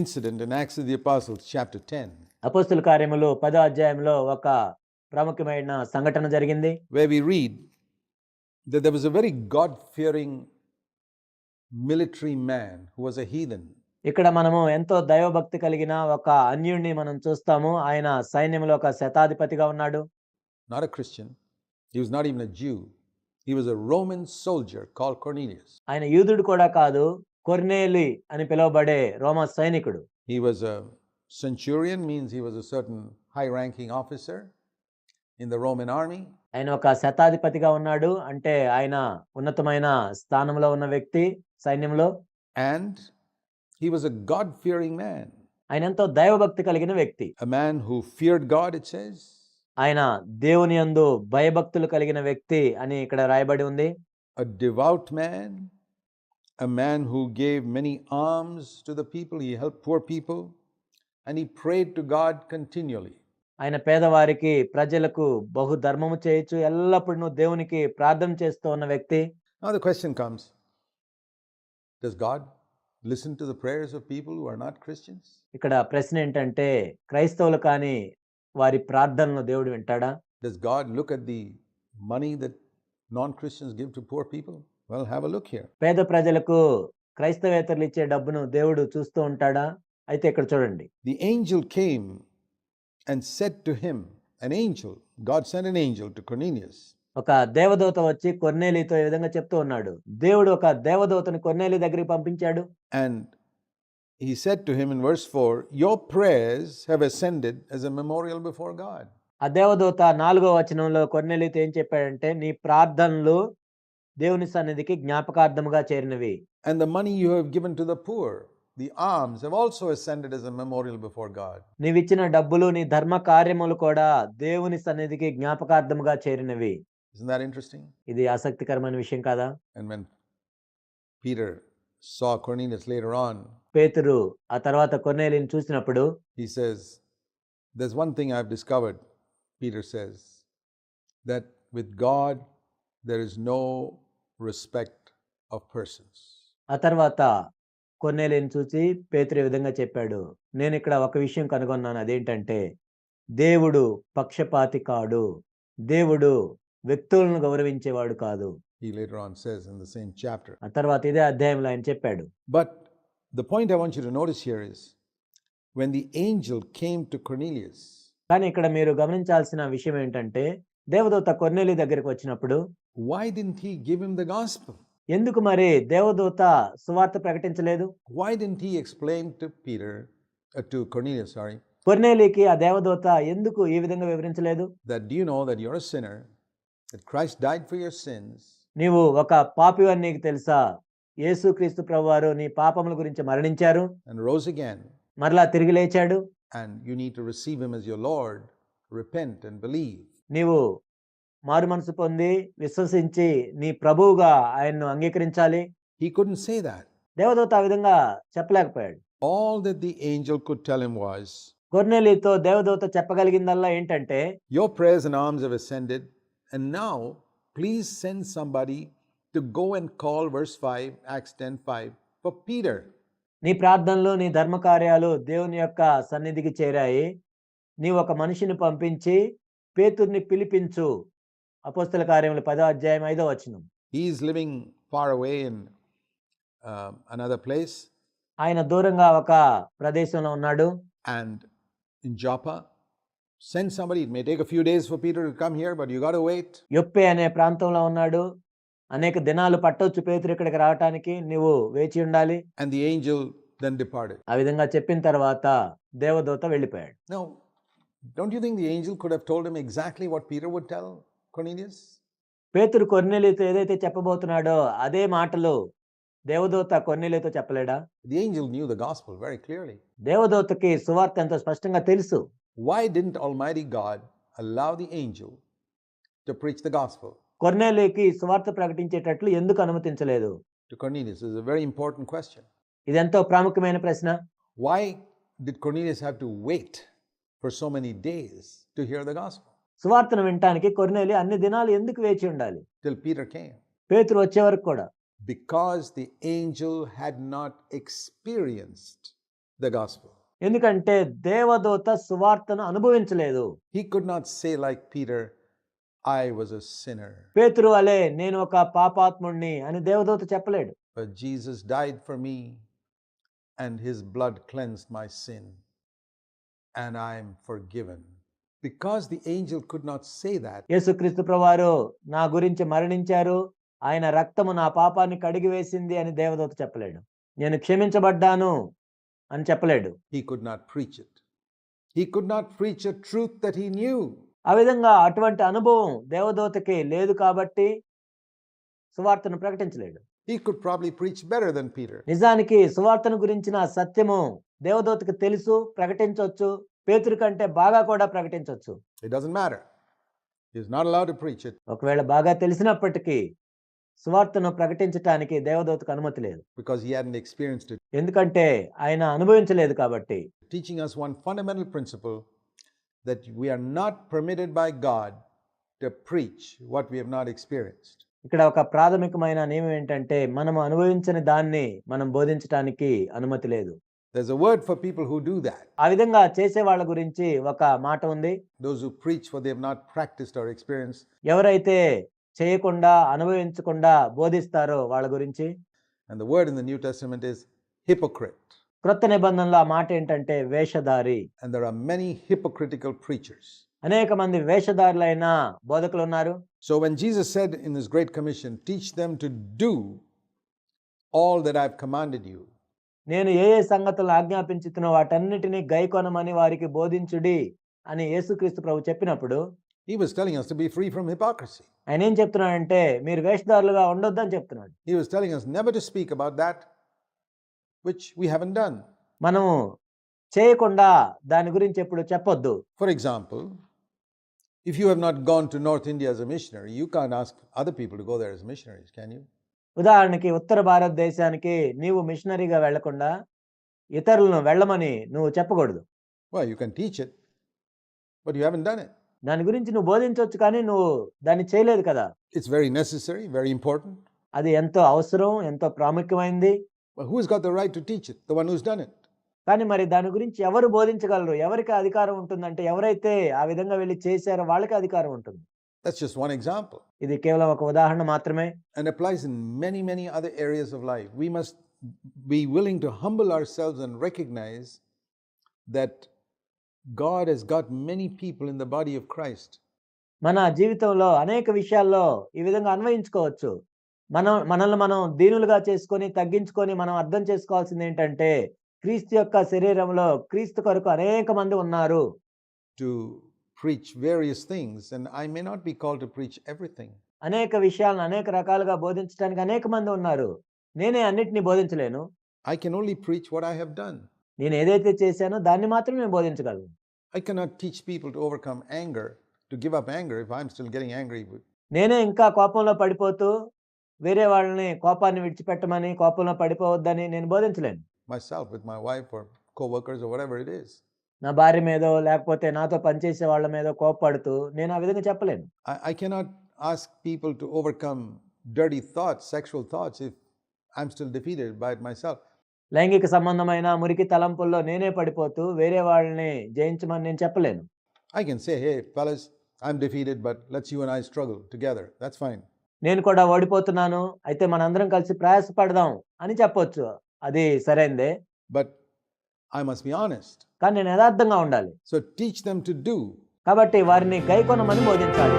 Incident in Acts the Apostles chapter 10 అపోస్తుల కార్యములు 10వ అధ్యాయంలో ఒక ప్రముఖమైన సంఘటన జరిగింది. We we read that there was a very God fearing military man who was a heathen ఇక్కడ మనము ఎంతో దైవభక్తి కలిగిన ఒక అన్యుణ్ణి మనం చూస్తాము. ఆయన సైన్యంలో ఒక శతాధిపతిగా ఉన్నాడు. Not a Christian he was not even a Jew he was a Roman soldier call Cornelius ఆయన యూదుడు కూడా కాదు. కొర్నేలి అని పిలువబడే రోమా సైనికుడు. He was centurion means he was a certain high ranking officer in the Roman army ఆయన ఒక శతాధిపతిగా ఉన్నాడు. అంటే ఆయన ఉన్నతమైన స్థానంలో ఉన్న వ్యక్తి సైన్యంలో. And he was a God fearing man ఆయన ఎంతో దైవభక్తి కలిగిన వ్యక్తి. A man who feared God it says ఆయన దేవుని యందు భయభక్తులు కలిగిన వ్యక్తి అని ఇక్కడ రాయబడి ఉంది. A devout man a man who gave many alms to the people. He helped poor people, and he prayed to God continually. ఆయన పేదవారికి ప్రజలకు బహు ధర్మము చేయొచ్చు ఎల్లప్పుడూ దేవునికి ప్రార్థన చేస్తూ ఉన్న వ్యక్తి Now the question comes Does God listen to the prayers of people who are not Christians? ఇక్కడ ప్రశ్న ఏంటంటే క్రైస్తవులు కానీ వారి ప్రార్థనలు దేవుడు వింటాడా Does God look at the money that non Christians give to poor people? Well have look here పేద ప్రజలకు క్రైస్తవేతరులు ఇచ్చే డబ్బును దేవుడు చూస్తూ ఉంటాడా? అయితే ఇక్కడ చూడండి. The angel came and said to him an angel God send an angel to Cornelius ఒక దేవదూత వచ్చి కొర్నేలితో ఈ విధంగా చెప్తూ ఉన్నాడు. దేవుడు ఒక దేవదూతను కొర్నేలి దగ్గరికి పంపించాడు. And he said to him in verse four your prayers have ascended as a memorial before God ఆ దేవదూత నాలుగో వచనంలో కొన్నెలితో ఏం చెప్పాడంటే నీ ప్రార్థనలు దేవుని సన్నిధికి జ్ఞాపకార్థముగా చేరినవి. And the money you have given to the poor the alms have also ascended as a memorial before God నీ ఇచ్చిన డబ్బులు నీ ధర్మ కార్యములు కూడా దేవుని సన్నిధికి జ్ఞాపకార్థముగా చేరినవి. ఇస్ దట్ ఇంట్రెస్టింగ్ ఇది ఆసక్తికరమైన విషయం కదా? And when Peter saw Cornelius later on పేతురు ఆ తర్వాత కొర్నేలిని చూసినప్పుడు he says there's one thing I have discovered Peter says that with God there is no respect of persons. ఆ తర్వాత కొన్నేలిని చూసి పేతురు విధంగా చెప్పాడు నేను ఇక్కడ ఒక విషయం కనుగొన్నాను అదేంటంటే దేవుడు పక్షపాతి కాడు దేవుడు వ్యక్తులను గౌరవించేవాడు కాదు He later on says in the same chapter. ఆ తర్వాత ఇదే అధ్యాయంలో ఆయన చెప్పాడు But the point I want you to notice here is when the angel came to Cornelius, కానీ ఇక్కడ మీరు గమనించాల్సిన విషయం ఏంటంటే దేవదూత కొర్నేలి దగ్గరికి వచ్చినప్పుడు why didn't he give him the gospel? ఎందుకు మరి దేవదూత సువార్త ప్రకటించలేదు Why didn't he explain to Peter, uh, to Cornelius, sorry, కొర్నేలికి ఆ దేవదూత ఎందుకు ఈ విధంగా వివరించలేదు that do you know that you're a sinner, that Christ died for your sins, నీవు ఒక పాపివని నీకు తెలుసా యేసుక్రీస్తు ప్రభువారు నీ పాపముల గురించి మరణించారు and rose again, మరలా తిరిగి లేచాడు and you need to receive him as your Lord, repent and believe. నీవు మారు మనసు పొంది విశ్వసించి నీ ప్రభువుగా ఆయన్ను అంగీకరించాలి. హీ కుడ్ సే దాట్ దేవదూత ఆ విధంగా చెప్పలేకపోయాడు. All that the angel could tell him was కొర్నేలితో దేవదూత చెప్పగలిగిందల్లా ఏంటంటే your prayers and alms have ascended and now please send somebody to go and call verse 5 Acts 10 5 for Peter నీ ప్రార్థనలో నీ ధర్మకార్యాలు దేవుని యొక్క సన్నిధికి చేరాయి. నీ ఒక మనిషిని పంపించి పేతుర్ని పిలిపించు. అపోస్తల కార్యములు పదో అధ్యాయం ఐదో వచనం living far away in um, another place, ఆయన దూరంగా ఒక ప్రదేశంలో ఉన్నాడు and in Joppa. Send somebody. It may take a few days for Peter to come here, but you got to wait. యొప్పే అనే ప్రాంతంలో ఉన్నాడు అనేక దినాలు పట్టొచ్చు పేతురు ఇక్కడికి రావటానికి నువ్వు వేచి ఉండాలి And the angel then departed. ఆ విధంగా చెప్పిన తర్వాత దేవదూత వెళ్ళిపోయాడు Now, don't you think the angel could have told him exactly what Peter would tell కొనీనియస్? పేతురు కొర్నెలితో ఏదైతే చెప్పబోతున్నాడో అదే మాటలు దేవదూత కొర్నెలితో చెప్పలేడా? The angel knew the gospel very clearly దేవదూతకి సువార్త ఎంత స్పష్టంగా తెలుసు. Why didn't almighty God allow the angel to preach the gospel కొర్నెలికి సువార్త ప్రకటించేటట్లు ఎందుకు అనుమతించలేదు? To Cornelius is a very important question ఇది ఎంతో ప్రాముఖ్యమైన ప్రశ్న. Why did Cornelius have to wait for so many days to hear the gospel సువార్తను వినటానికి కొర్నేలి అన్ని దినాలు ఎందుకు వేచి ఉండాలి? పేతురు వచ్చే వరకు కూడా. Because the angel had not experienced the gospel ఎందుకంటే దేవదూత సువార్తను అనుభవించలేదు. He could not say like Peter I was a sinner పేతురు అలే నేను ఒక పాపాత్ముణ్ణి అని దేవదూత చెప్పలేడు. But Jesus died for me and his blood cleanse my sin and I am forgiven Because the angel could not say that, యేసుక్రీస్తు ప్రభువారు నా గురించి మరణించారు ఆయన రక్తము నా పాపాన్ని కడిగివేసింది అని దేవదూత చెప్పలేడు నేను క్షమించబడ్డాను అని చెప్పలేడు he could not preach it. He could not preach a truth that he knew. ఆ విధంగా అటువంటి అనుభవం దేవదూతకి లేదు కాబట్టి సువార్తను ప్రకటించలేడు He could probably preach better than Peter. నిజానికి సువార్తను గురించిన సత్యము దేవదూతకి తెలుసు ప్రకటించవచ్చు పేతురు కంటే బాగా కూడా ప్రకటించవచ్చు ఒకవేళ బాగా తెలిసినప్పటికీ సువార్తను ప్రకటించడానికి దేవదూతకు అనుమతి లేదు. బికాజ్ ఎక్స్పీరియన్స్డ్ ఇట్ ఎందుకంటే ఆయన అనుభవించలేదు కాబట్టి. Teaching us one fundamental principle that we are not permitted by God to preach what we have not experienced ఇక్కడ ఒక ప్రాథమికమైన నియమం ఏంటంటే మనం అనుభవించిన దాన్ని మనం బోధించడానికి అనుమతి లేదు. There's a word for people who do that. ఆ విధంగా చేసే వాళ్ళ గురించి ఒక మాట ఉంది Those who preach what they have not practiced or experienced. ఎవరైతే చేయకుండా అనుభవించకుండా బోధిస్తారో వాళ్ళ గురించి And the word in the New Testament is hypocrite. క్రొత్త నిబంధనలో ఆ మాట ఏంటంటే వేషధారి And there are many hypocritical preachers. అనేక మంది వేషధారులైన బోధకులు ఉన్నారు So when Jesus said in this Great Commission, teach them to do all that I've commanded you, నేను ఏ ఏ సంగతులను ఆజ్ఞాపించుతున్నో వాటన్నిటినీ గైకొనమని వారికి బోధించుడి అని యేసుక్రీస్తు ప్రభు చెప్పినప్పుడు he was telling us to be free from hypocrisy. ఆయన ఏం చెప్తున్నాడంటే మీరు వేషధారులుగా ఉండొద్దని చెప్తున్నాడు He was telling us never to speak about that which we haven't done. మనము చేయకుండా దాని గురించి ఎప్పుడు చెప్పొద్దు For example, if you have not gone to North India as a missionary, you can't ask other people to go there as missionaries, can you? ఉదాహరణకి ఉత్తర భారతదేశానికి నీవు మిషనరీగా వెళ్ళకుండా ఇతరులను వెళ్ళమని నువ్వు చెప్పకూడదు it. దాని గురించి నువ్వు బోధించవచ్చు కానీ నువ్వు దాన్ని చేయలేదు కదా It's very necessary, very important. అది ఎంతో అవసరం ఎంతో ప్రాముఖ్యమైంది done it. కానీ మరి దాని గురించి ఎవరు బోధించగలరు ఎవరికి అధికారం ఉంటుందంటే ఎవరైతే ఆ విధంగా వెళ్ళి చేశారో వాళ్ళకి అధికారం ఉంటుంది That's just one example. ఇది కేవలం ఒక ఉదాహరణ మాత్రమే and applies in many, many other areas of life. We must be willing to humble ourselves and recognize that God has got many people in the body of Christ మన జీవితంలో అనేక విషయాల్లో ఈ విధంగా అన్వయించుకోవచ్చు మనం మనల్ని మనం దీనులుగా చేసుకొని తగ్గించుకొని మనం అర్థం చేసుకోవాల్సింది ఏంటంటే క్రీస్తు యొక్క శరీరంలో క్రీస్తు కొరకు అనేక మంది ఉన్నారు to preach various things, and I may not be called to preach everything. అనేక విషయాలను అనేక రకాలుగా బోధించడానికి అనేక మంది ఉన్నారు నేనే అన్నిటిని బోధించలేను I can only preach what I have done. నేను ఏదైతే చేశానో దాన్ని మాత్రమే నేను బోధించగలను I cannot teach people to overcome anger, to give up anger if I'm still getting angry with. నేనే ఇంకా కోపంలో పడిపోతూ వేరే వాళ్ళని కోపాన్ని విడిచిపెట్టమని కోపంలో పడిపోవద్దని నేను బోధించలేను myself with my wife or co-workers or whatever it is. నా భార్య మీద లేకపోతే నాతో పనిచేసే వాళ్ళ మీద కోప్పడుతూ నేను ఆ విధంగా చెప్పలేను. I cannot ask people to overcome dirty thoughts sexual thoughts if I I'm still defeated by myself లైంగిక సంబంధమైన మురికి తలంపుల్లో నేనే పడిపోతూ వేరే వాళ్ళని జయించమని నేను చెప్పలేను. I can say hey fellows I'm defeated but let's you and I struggle together that's fine నేను కూడా ఓడిపోతున్నాను అయితే మనందరం కలిసి ప్రయాసపడదాం అని చెప్పొచ్చు. అది సరైందే. But I must be honest. కానీ నేను యథార్థంగా ఉండాలి. So teach them to do. కాబట్టి వారిని గైకొనమని బోధించాలి.